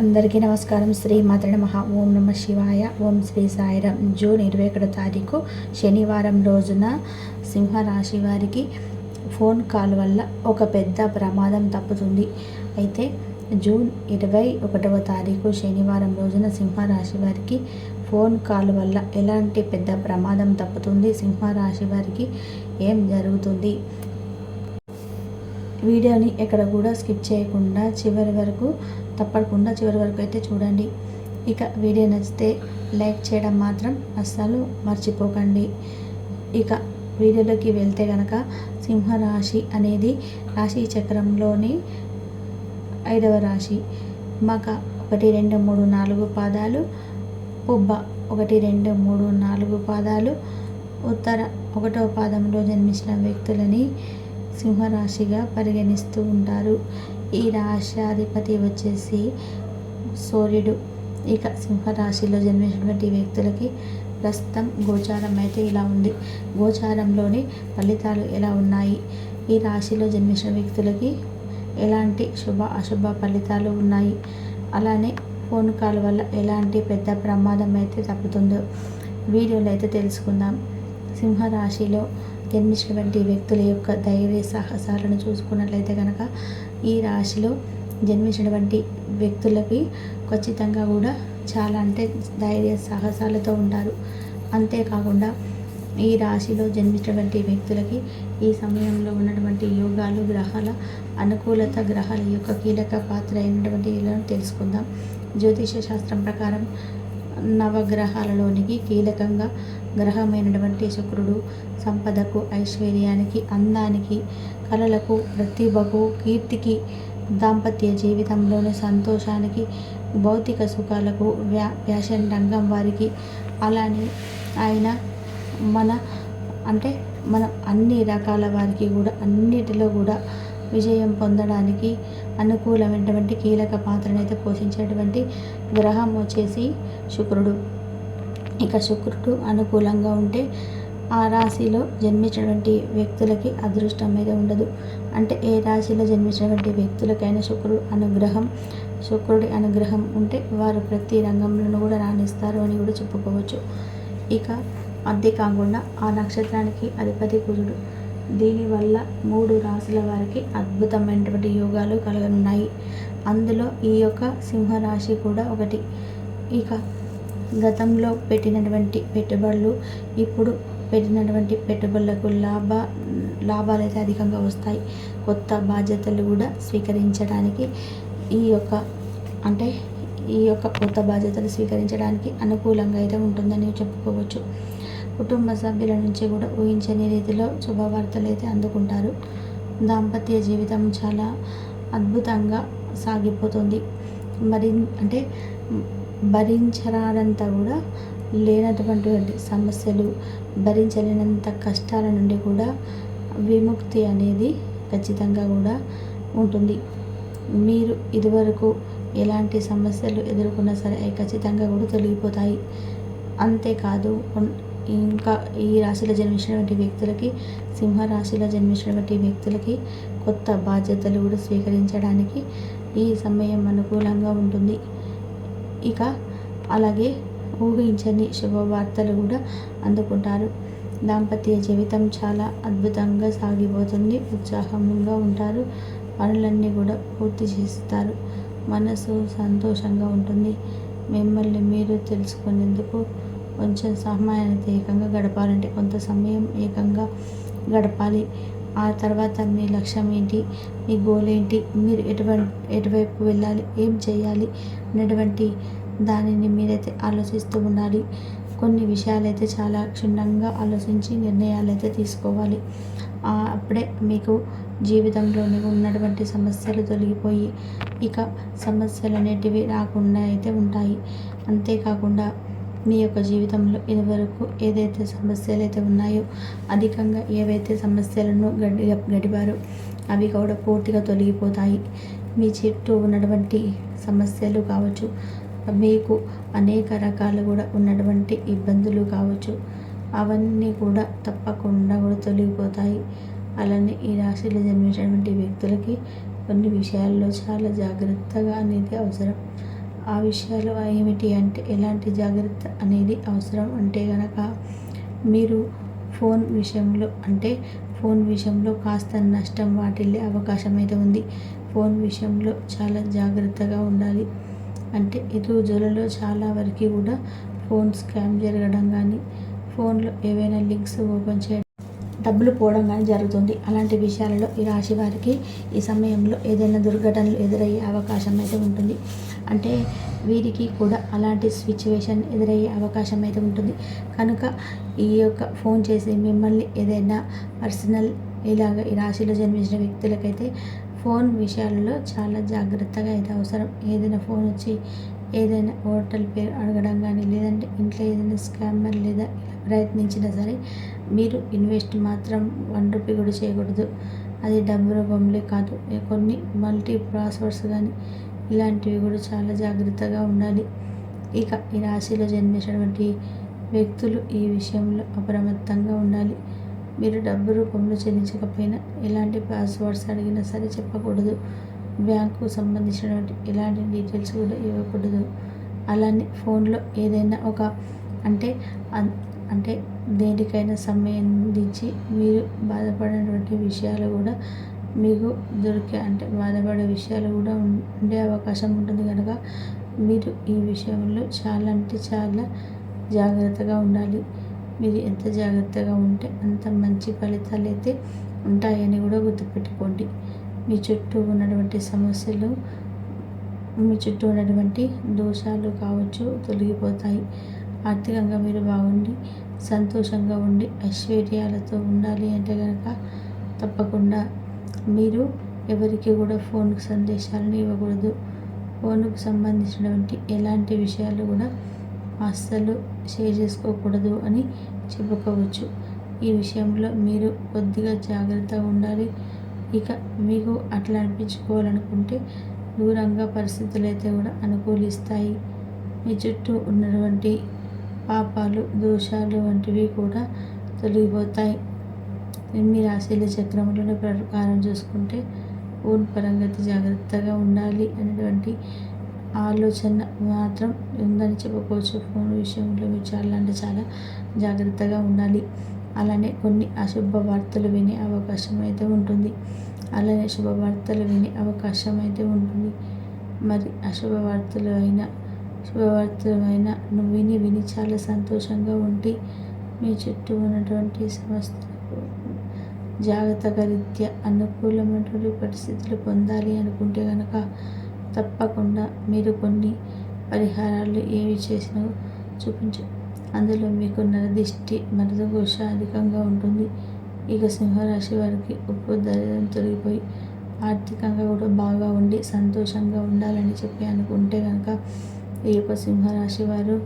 అందరికీ నమస్కారం. శ్రీ మాతృ నమః. ఓం నమ శివాయ. ఓం శ్రీ సాయిరాం. జూన్ ఇరవై ఒకటో తారీఖు శనివారం రోజున సింహరాశి వారికి ఫోన్ కాల్ వల్ల ఒక పెద్ద ప్రమాదం తప్పుతుంది. అయితే జూన్ ఇరవై ఒకటవ తారీఖు శనివారం రోజున సింహరాశి వారికి ఫోన్ కాల్ వల్ల ఎలాంటి పెద్ద ప్రమాదం తప్పుతుంది? సింహరాశి వారికి ఏం జరుగుతుంది? వీడియోని ఎక్కడ కూడా స్కిప్ చేయకుండా చివరి వరకు తప్పకుండా చివరి వరకు అయితే చూడండి. ఇక వీడియో నచ్చితే లైక్ చేయడం మాత్రం అస్సలు మర్చిపోకండి. ఇక వీడియోలోకి వెళ్తే కనుక సింహరాశి అనేది రాశి చక్రంలోని ఐదవ రాశి. మక ఒకటి రెండు మూడు నాలుగు పాదాలు. పుబ్బ ఒకటి రెండు మూడు నాలుగు పాదాలు. ఉత్తర ఒకటవ పాదంలో జన్మించిన వ్యక్తులని సింహరాశిగా పరిగణిస్తూ ఉంటారు. ఈ రాశాధిపతి వచ్చేసి సూర్యుడు. ఇక సింహరాశిలో జన్మించినటువంటి వ్యక్తులకి ప్రస్తుతం గోచారం అయితే ఇలా ఉంది. గోచారంలోని ఫలితాలు ఎలా ఉన్నాయి? ఈ రాశిలో జన్మించిన వ్యక్తులకి ఎలాంటి శుభ అశుభ ఫలితాలు ఉన్నాయి? అలానే ఫోన్ కాల్ వల్ల ఎలాంటి పెద్ద ప్రమాదం అయితే తప్పుతుందో వీడియోలో అయితే తెలుసుకుందాం. సింహరాశిలో జన్మించినటువంటి వ్యక్తుల యొక్క ధైర్య సాహసాలను చూసుకున్నట్లయితే కనుక ఈ రాశిలో జన్మించినటువంటి వ్యక్తులకి ఖచ్చితంగా కూడా చాలా అంటే ధైర్య సాహసాలతో ఉంటారు. అంతేకాకుండా ఈ రాశిలో జన్మించినటువంటి వ్యక్తులకి ఈ సమయంలో ఉన్నటువంటి యోగాలు గ్రహాల అనుకూలత గ్రహాల యొక్క కీలక పాత్ర అయినటువంటి తెలుసుకుందాం. జ్యోతిష శాస్త్రం ప్రకారం నవగ్రహాలలోనికి కీలకంగా గ్రహమైనటువంటి శుక్రుడు సంపదకు ఐశ్వర్యానికి అందానికి కళలకు ప్రతిభకు కీర్తికి దాంపత్య జీవితంలోని సంతోషానికి భౌతిక సుఖాలకు వ్యా ఫ్యాషన్ రంగం వారికి అలానే ఆయన మన అంటే మన అన్ని రకాల వారికి కూడా అన్నిటిలో కూడా విజయం పొందడానికి అనుకూలమైనటువంటి కీలక పాత్రనైతే పోషించేటువంటి గ్రహం వచ్చేసి శుక్రుడు. ఇక శుక్రుడు అనుకూలంగా ఉంటే ఆ రాశిలో జన్మించినటువంటి వ్యక్తులకి అదృష్టం అయితే ఉండదు. అంటే ఏ రాశిలో జన్మించినటువంటి వ్యక్తులకైనా శుక్రుడు అనుగ్రహం శుక్రుడి అనుగ్రహం ఉంటే వారు ప్రతి రంగంలోనూ కూడా రాణిస్తారు అని కూడా చెప్పుకోవచ్చు. ఇక అంతేకాకుండా ఆ నక్షత్రానికి అధిపతి కుజుడు. దీనివల్ల మూడు రాశుల వారికి అద్భుతమైనటువంటి యోగాలు కలగనున్నాయి. అందులో ఈ యొక్క సింహరాశి కూడా ఒకటి. ఇక గతంలో పెట్టినటువంటి పెట్టుబడులు ఇప్పుడు పెట్టినటువంటి పెట్టుబడులకు లాభ లాభాలు అయితే అధికంగా వస్తాయి. కొత్త బాధ్యతలు కూడా స్వీకరించడానికి ఈ యొక్క అంటే ఈ యొక్క కొత్త బాధ్యతలు స్వీకరించడానికి అనుకూలంగా అయితే ఉంటుందని చెప్పుకోవచ్చు. కుటుంబ సభ్యుల నుంచి కూడా ఊహించని రీతిలో శుభవార్తలు అయితే అందుకుంటారు. దాంపత్య జీవితం చాలా అద్భుతంగా సాగిపోతుంది. మరి అంటే భరించరానంత కూడా లేనటువంటి సమస్యలు భరించలేనంత కష్టాల నుండి కూడా విముక్తి అనేది ఖచ్చితంగా కూడా ఉంటుంది. మీరు ఇదివరకు ఎలాంటి సమస్యలు ఎదుర్కొన్నా సరే అవి ఖచ్చితంగా కూడా తొలగిపోతాయి. అంతేకాదు ఇంకా ఈ రాశిలో జన్మించినటువంటి వ్యక్తులకి సింహరాశిలో జన్మించినటువంటి వ్యక్తులకి కొత్త బాధ్యతలు కూడా స్వీకరించడానికి ఈ సమయం అనుకూలంగా ఉంటుంది. ఇక అలాగే ఊహించని శుభవార్తలు కూడా అందుకుంటారు. దాంపత్య జీవితం చాలా అద్భుతంగా సాగిపోతుంది. ఉత్సాహంగా ఉంటారు. పనులన్నీ కూడా పూర్తి చేస్తారు. మనసు సంతోషంగా ఉంటుంది. మిమ్మల్ని మీరు తెలుసుకునేందుకు కొంచెం సమయాన్ని ఏకంగా గడపాలంటే కొంత సమయం ఏకంగా గడపాలి. ఆ తర్వాత మీ లక్ష్యం ఏంటి? మీ గోల్ ఏంటి? మీరు ఎటువంటి ఎటువైపు వెళ్ళాలి? ఏం చేయాలి? అనేటువంటి దానిని మీరైతే ఆలోచిస్తూ ఉండాలి. కొన్ని విషయాలైతే చాలా క్షుణ్ణంగా ఆలోచించి నిర్ణయాలు అయితే తీసుకోవాలి అప్పుడే మీకు జీవితంలోని ఉన్నటువంటి సమస్యలు తొలగిపోయి ఇక సమస్యలు అనేటివి రాకుండా అయితే ఉంటాయి. అంతేకాకుండా మీ యొక్క జీవితంలో ఇదివరకు ఏదైతే సమస్యలు అయితే ఉన్నాయో అధికంగా ఏవైతే సమస్యలను గడి గడిపారో అవి కూడా పూర్తిగా తొలగిపోతాయి. మీ చుట్టూ ఉన్నటువంటి సమస్యలు కావచ్చు మీకు అనేక రకాలు కూడా ఉన్నటువంటి ఇబ్బందులు కావచ్చు అవన్నీ కూడా తప్పకుండా కూడా తొలగిపోతాయి. అలానే ఈ రాశిలో జన్మించినటువంటి వ్యక్తులకి కొన్ని విషయాల్లో చాలా జాగ్రత్తగా అనేది అవసరం. ఆ విషయాలు ఏమిటి అంటే ఎలాంటి జాగ్రత్త అనేది అవసరం అంటే కనుక మీరు ఫోన్ విషయంలో అంటే ఫోన్ విషయంలో కాస్త నష్టం వాటిల్లే అవకాశం అయితే ఉంది. ఫోన్ విషయంలో చాలా జాగ్రత్తగా ఉండాలి. అంటే ఈ రోజులలో చాలా వరకు కూడా ఫోన్ స్కామ్ జరగడం కానీ ఫోన్లో ఏవైనా లింక్స్ ఓపెన్ చేయడం డబ్బులు పోవడం కానీ జరుగుతుంది. అలాంటి విషయాలలో ఈ రాశి వారికి ఈ సమయంలో ఏదైనా దుర్ఘటనలు ఎదురయ్యే అవకాశం అయితే ఉంటుంది. అంటే వీరికి కూడా అలాంటి సిచ్యువేషన్ ఎదురయ్యే అవకాశం అయితే ఉంటుంది. కనుక ఈ యొక్క ఫోన్ చేసి మిమ్మల్ని ఏదైనా పర్సనల్ ఇలాగ ఈ రాశిలో జన్మించిన వ్యక్తులకైతే ఫోన్ విషయాలలో చాలా జాగ్రత్తగా అయితే అవసరం. ఏదైనా ఫోన్ వచ్చి ఏదైనా హోటల్ పేరు అడగడం కానీ లేదంటే ఇంట్లో ఏదైనా స్కామర్ లేదా ప్రయత్నించినా సరే మీరు ఇన్వెస్ట్ మాత్రం వన్ రూపీ కూడా చేయకూడదు. అది డబ్బు రూపంలో కాదు. కొన్ని మల్టీ పాస్వర్డ్స్ కానీ ఇలాంటివి కూడా చాలా జాగ్రత్తగా ఉండాలి. ఇక ఈ రాశిలో జన్మించినటువంటి వ్యక్తులు ఈ విషయంలో అప్రమత్తంగా ఉండాలి. మీరు డబ్బు రూపంలో చెల్లించకపోయినా ఎలాంటి పాస్వర్డ్స్ అడిగినా సరే చెప్పకూడదు. బ్యాంకు సంబంధించినటువంటి ఎలాంటి డీటెయిల్స్ కూడా ఇవ్వకూడదు. అలానే ఫోన్లో ఏదైనా ఒక అంటే అంటే దేనికైనా సంబంధించి మీరు బాధపడినటువంటి విషయాలు కూడా మీకు దొరికే అంటే బాధపడే విషయాలు కూడా ఉండే అవకాశం ఉంటుంది కనుక మీరు ఈ విషయంలో చాలా అంటే చాలా జాగ్రత్తగా ఉండాలి. మీరు ఎంత జాగ్రత్తగా ఉంటే అంత మంచి ఫలితాలు అయితే ఉంటాయని కూడా గుర్తుపెట్టుకోండి. మీ చుట్టూ ఉన్నటువంటి సమస్యలు మీ చుట్టూ ఉన్నటువంటి దోషాలు కావచ్చు తొలగిపోతాయి. ఆర్థికంగా మీరు బాగుండి సంతోషంగా ఉండి ఐశ్వర్యాలతో ఉండాలి అంటే కనుక తప్పకుండా మీరు ఎవరికి కూడా ఫోన్కు సందేశాలను ఇవ్వకూడదు. ఫోన్కు సంబంధించినటువంటి ఎలాంటి విషయాలు కూడా అస్సలు షేర్ చేసుకోకూడదు అని చెప్పుకోవచ్చు. ఈ విషయంలో మీరు కొద్దిగా జాగ్రత్తగా ఉండాలి. ఇక మీకు అట్లా అనిపించుకోవాలనుకుంటే దూరంగా పరిస్థితులు అయితే కూడా అనుకూలిస్తాయి. మీ చుట్టూ ఉన్నటువంటి పాపాలు దోషాలు వంటివి కూడా తొలగిపోతాయి. ఎన్ని రాశీల చక్రములను ప్రకారం చూసుకుంటే ఓన్ పరంగతి జాగ్రత్తగా ఉండాలి అనేటువంటి ఆలోచన మాత్రం ఉందని చెప్పుకోవచ్చు. ఫోన్ విషయంలో మీరు చాలా అంటే చాలా జాగ్రత్తగా ఉండాలి. అలానే కొన్ని అశుభ వార్తలు వినే అవకాశం అయితే ఉంటుంది. అలానే శుభవార్తలు వినే అవకాశం అయితే ఉంటుంది. మరి అశుభ వార్తలు అయినా శుభవార్తలు నువ్వు విని విని చాలా సంతోషంగా ఉండి మీ చుట్టూ ఉన్నటువంటి సమస్యలకు జాగ్రత్తగా రీత్యా అనుకూలమైనటువంటి పరిస్థితులు పొందాలి అనుకుంటే కనుక తప్పకుండా మీరు కొన్ని పరిహారాలు ఏవి చేసినా చూపించు. అందులో మీకు నరదిష్టి మరదఘోష అధికంగా ఉంటుంది. ఇక సింహరాశి వారికి ఉప్పు దరిద్రం తొలగిపోయి ఆర్థికంగా కూడా బాగా ఉండి సంతోషంగా ఉండాలని చెప్పి అనుకుంటే కనుక ఈ యొక్క సింహరాశి వారు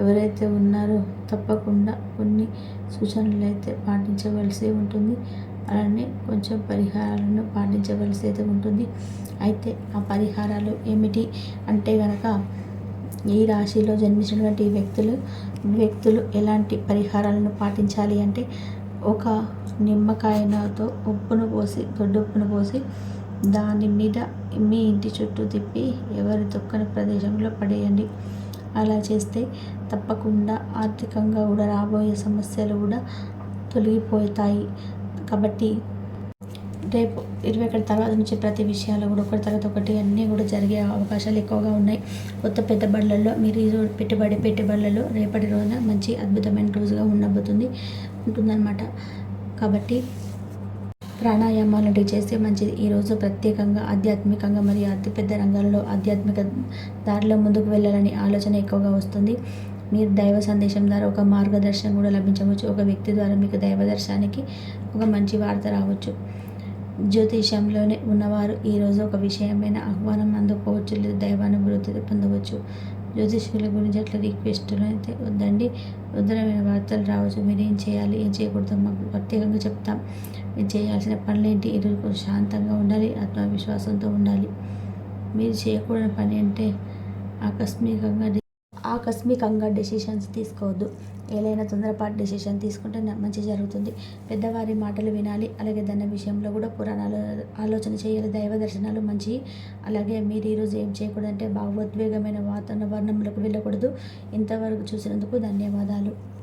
ఎవరైతే ఉన్నారో తప్పకుండా కొన్ని సూచనలు అయితే పాటించవలసి ఉంటుంది. అలానే కొంచెం పరిహారాలను పాటించవలసి అయితే ఉంటుంది. అయితే ఆ పరిహారాలు ఏమిటి అంటే కనుక ఈ రాశిలో జన్మించినటువంటి వ్యక్తులు వ్యక్తులు ఎలాంటి పరిహారాలను పాటించాలి అంటే ఒక నిమ్మకాయతో ఉప్పును పోసి ఉప్పును పోసి దాని మీద మీ ఇంటి చుట్టూ తిప్పి ఎవరి తొక్కని ప్రదేశంలో పడేయండి. అలా చేస్తే తప్పకుండా ఆర్థికంగా కూడా రాబోయే సమస్యలు కూడా తొలగిపోతాయి. కాబట్టి రేపు ఇరవై ఒకటి తర్వాత నుంచి ప్రతి విషయాలు కూడా ఒకటి తర్వాత ఒకటి అన్నీ కూడా జరిగే అవకాశాలు ఎక్కువగా ఉన్నాయి. కొత్త పెట్టుబడులలో మీరు ఈ పెట్టుబడి పెట్టుబడులలో రేపటి రోజున మంచి అద్భుతమైన రోజుగా ఉండబోతుంది ఉంటుందన్నమాట. కాబట్టి ప్రాణాయామాలు చేస్తే మంచిది. ఈరోజు ప్రత్యేకంగా ఆధ్యాత్మికంగా మరియు అతిపెద్ద రంగాల్లో ఆధ్యాత్మిక దారిలో ముందుకు వెళ్ళాలని ఆలోచన ఎక్కువగా వస్తుంది. మీరు దైవ సందేశం ద్వారా ఒక మార్గదర్శనం కూడా లభించవచ్చు. ఒక వ్యక్తి ద్వారా మీకు దైవదర్శనానికి ఒక మంచి వార్త రావచ్చు. జ్యోతిషంలోనే ఉన్నవారు ఈరోజు ఒక విషయమైన ఆహ్వానం అందుకోవచ్చు లేదా దైవానుభూతి పొందవచ్చు. జ్యోతిష్యుల గురించి అట్లా రిక్వెస్ట్లు అయితే వద్దండి. ఉత్తరమైన వార్తలు రావచ్చు మీరు ఏం చేయాలి ఏం చేయకూడదు మాకు ప్రత్యేకంగా చెప్తాం. మీరు చేయాల్సిన పనులేంటి ఈరోజు శాంతంగా ఉండాలి ఆత్మవిశ్వాసంతో ఉండాలి. మీరు చేయకూడని పని అంటే ఆకస్మికంగా ఆకస్మికంగా డెసిషన్స్ తీసుకోవద్దు. ఏదైనా తొందరపాటు డెసిషన్ తీసుకుంటే మంచి జరుగుతుంది. పెద్దవారి మాటలు వినాలి అలాగే దాని విషయంలో కూడా పురాణాలు ఆలోచన చేయాలి దైవ దర్శనాలు మంచి. అలాగే మీరు ఈరోజు ఏం చేయకూడదంటే భావోద్వేగమైన వాతావరణంలోకి వెళ్ళకూడదు. ఇంతవరకు చూసినందుకు ధన్యవాదాలు.